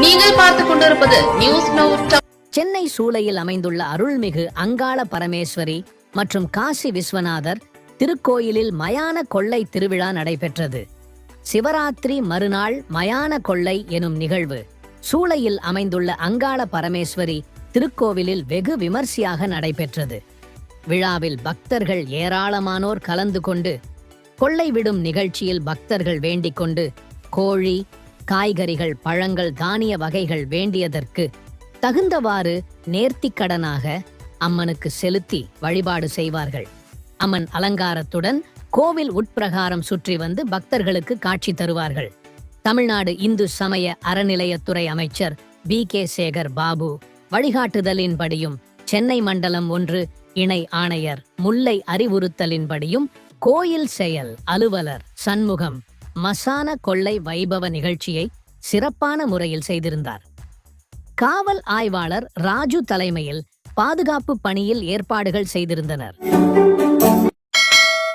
நீங்கள் பார்த்துக் கொண்டிருப்பது நியூஸ் நவ் சென்னை சூளையில் அமைந்துள்ள அருள்மிகு அங்காள பரமேஸ்வரி மற்றும் காசி விஸ்வநாதர் திருக்கோயிலில் மயான கொள்ளை திருவிழா நடைபெற்றது. சிவராத்திரி மறுநாள் மயான கொள்ளை எனும் நிகழ்வு. சூளையில் அமைந்துள்ள அங்காள பரமேஸ்வரி திருக்கோவிலில் வெகு விமர்சையாக நடைபெற்றது. விழாவில் பக்தர்கள் ஏராளமானோர் கலந்து கொண்டு கொள்ளை விடும் நிகழ்ச்சியில் பக்தர்கள் வேண்டிக் கொண்டு கோழி காய்கறிகள் பழங்கள் தானிய வகைகள் வேண்டியதற்கு தகுந்தவாறு நேர்த்திக்கடனாக அம்மனுக்கு செலுத்தி வழிபாடு செய்வார்கள். அம்மன் அலங்காரத்துடன் கோவில் உட்பிரகாரம் சுற்றி வந்து பக்தர்களுக்கு காட்சி தருவார்கள். தமிழ்நாடு இந்து சமய அறநிலையத்துறை அமைச்சர் பி. கே. சேகர் பாபு வழிகாட்டுதலின்படியும் சென்னை மண்டலம் ஒன்று இணை ஆணையர் முல்லை அறிவுறுத்தலின்படியும் கோயில் செயல் அலுவலர் சண்முகம் மசான கொள்ளை வைபவ நிகழ்ச்சியை சிறப்பான முறையில் செய்திருந்தார். காவல் ஆய்வாளர் ராஜு தலைமையில் பாதுகாப்பு பணியில் ஏற்பாடுகள் செய்திருந்தனர்.